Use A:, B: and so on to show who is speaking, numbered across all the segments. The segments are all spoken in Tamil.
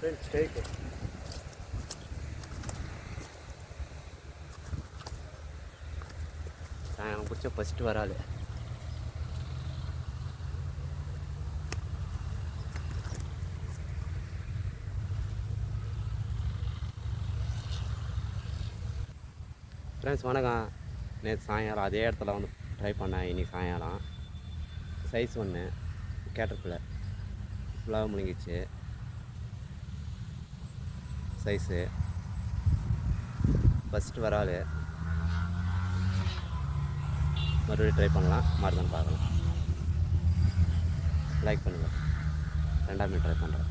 A: ஃப்ரெண்ட்ஸ் ஸ்டேக்கு நான் பிடிச்ச ஃபஸ்ட்டு வராது. ஃப்ரெண்ட்ஸ் வணக்கம். நேற்று சாயங்காலம் அதே இடத்துல வந்து ட்ரை பண்ணேன். இன்னைக்கு சாயங்காலம். சைஸ் ஒன்று கேட்டப்பில் ஃபுல்லாக முழுங்கிச்சு சைஸு. ஃபஸ்ட்டு வராது மறுபடியும் ட்ரை பண்ணலாம். மாறுதான் பார்க்கலாம். லைக் பண்ணுங்கள் ரெண்டாம் ட்ரை பண்ணுறேன்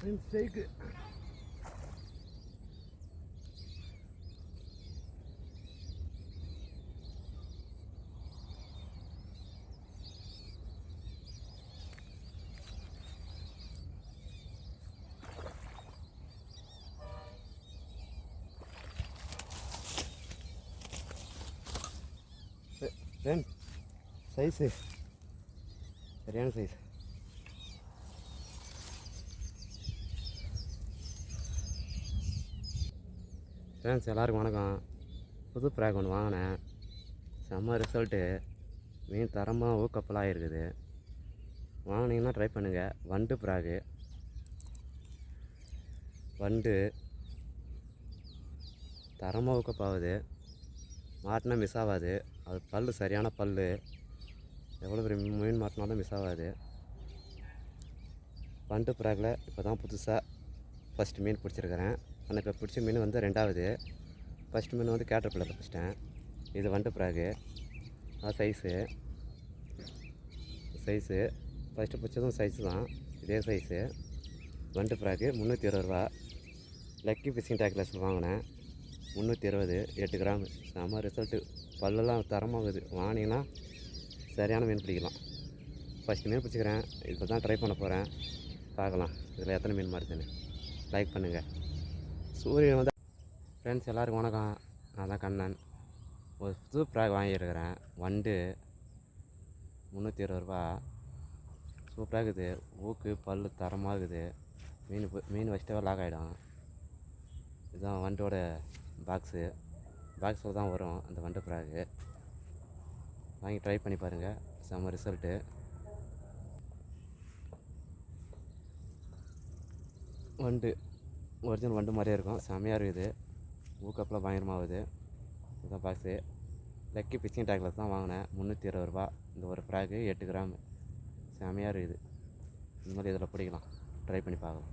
A: ஸ்டேக்கு ஃப்ரெண்ட் சைஸு சரியான சைஸ் ஃப்ரெண்ட்ஸ் எல்லாருக்கும் வணக்கம். புது ப்ராக் ஒன்று வாங்கினேன். செம்ம ரிசல்ட்டு மீன் தரமாக ஊக்கப்பலாக இருக்குது வாங்கினீங்கன்னா ட்ரை பண்ணுங்கள் வண்டு ப்ராகு வண்டு தரமாக ஊக்கப்பாகுது. மாட்டினா மிஸ் ஆகாது. அது பல் சரியான பல் எவ்வளோ பெரிய மீன் மாட்டினாலும் மிஸ் ஆகாது. வண்டு ப்ராகில் இப்போ தான் புதுசாக ஃபஸ்ட்டு மீன் பிடிச்சிருக்கிறேன். ஆனால் இப்போ பிடிச்ச மீன் வந்து ரெண்டாவது. ஃபஸ்ட் மீன் வந்து கேட்டர்பில்லர் பிடிச்சிட்டேன் இது வண்டு ப்ராகு. அது சைஸு சைஸு ஃபஸ்ட்டு பிடிச்சதும் சைஸு தான். இதே சைஸு வண்டு ப்ராகு முந்நூற்றி இருபது ரூபா. லக்கி ஃபிஷிங் டேக்லஸ் வாங்கினேன். முந்நூற்றி இருபது எட்டு கிராம். செம்ம ரிசல்ட்டு பல்லெல்லாம் தரமாகுது வாங்கினீங்கன்னா சரியான மீன் பிடிக்கலாம். ஃபஸ்ட்டு மீன் பிடிச்சிக்கிறேன். இப்போ தான் ட்ரை பண்ண போகிறேன் பார்க்கலாம். இதில் எத்தனை மீன் மாறுதுன்னு லைக் பண்ணுங்கள் சூரியன் வந்து ஃப்ரெண்ட்ஸ் எல்லாருக்கும் வணக்கம். நான் தான் கண்ணன். ஒரு புது ப்ராக் வாங்கியிருக்கிறேன். வண்டு முந்நூற்றி இருபது ரூபா. சூப்பராக இருக்குது. ஊக்கு பல் தரமாக இருக்குது. மீன் மீன் வச்சுட்டே லாக் ஆகிடும் இதுதான் வண்டோட பாக்ஸு பாக்ஸில் தான் வரும் அந்த வண்டு ப்ராகு வாங்கி ட்ரை பண்ணி பாருங்கள் செம்ம ரிசல்ட்டு வண்டு. ஒரிஜினல் வண்டு மாதிரியே இருக்கும். செம்மையாக இருக்குது ஊக்கப்பில் பயங்கரமாகுது இதுதான் பாக்ஸு லக்கி பிச்சிங் டேக்லஸ் தான் வாங்கினேன். முந்நூற்றி இருபது ரூபா. இந்த ஒரு ஃப்ராக்கு எட்டு கிராம். செமையாக இருக்குது இந்த மாதிரி இதில் பிடிக்கலாம். ட்ரை பண்ணி பார்க்கலாம்.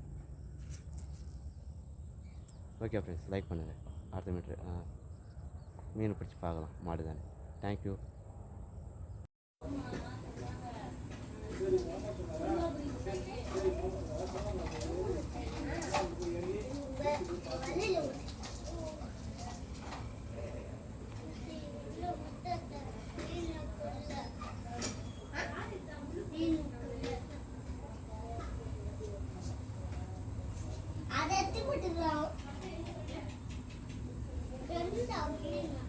A: ஓகே ஃப்ரெண்ட்ஸ் லைக் பண்ணுங்கள் அடுத்த மீட்ரு மீன் பிடிச்சி பார்க்கலாம். மாடு தானே தேங்க்யூ
B: 不知道。人找不见了。